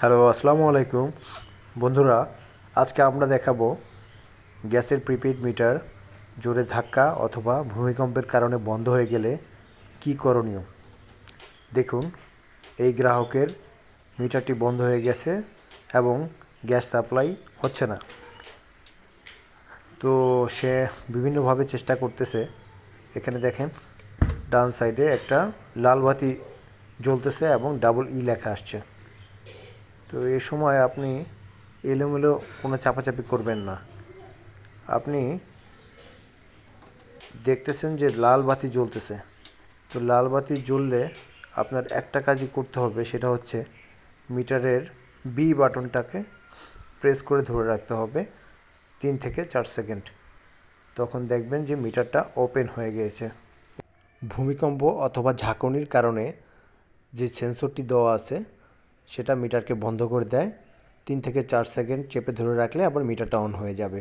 Hello, আসসালামু আলাইকুম। বন্ধুরা, আজকে আমরা দেখাবো গ্যাসের প্রিপেড মিটার জোরে ধাক্কা অথবা ভূমিকম্পের কারণে বন্ধ হয়ে গেলে কি করণীয়? দেখুন, এই গ্রাহকের মিটারটি বন্ধ হয়ে গেছে এবং গ্যাস সাপ্লাই হচ্ছে না। তো সে বিভিন্নভাবে চেষ্টা করতেছে। এখানে দেখেন, ডান সাইডে একটা লাল বাতি জ্বলতেছে এবং ডাবল ই লেখা আসছে। তো এই সময় আপনি এলোমেলো কোনো চাপাচাপি করবেন না। আপনি দেখতেছেন যে লাল বাতি জ্বলতেছে। তো লাল বাতি জ্বললে আপনার একটা কাজই করতে হবে, সেটা হচ্ছে মিটারের বি বাটনটাকে প্রেস করে ধরে রাখতে হবে তিন থেকে চার সেকেন্ড। তখন দেখবেন যে মিটারটা ওপেন হয়ে গিয়েছে। ভূমিকম্প অথবা ঝাঁকুনির কারণে যে সেন্সরটি দেওয়া আছে সেটা মিটারকে বন্ধ করে দেয়। তিন থেকে চার সেকেন্ড চেপে ধরে রাখলে আবার মিটারটা অন হয়ে যাবে।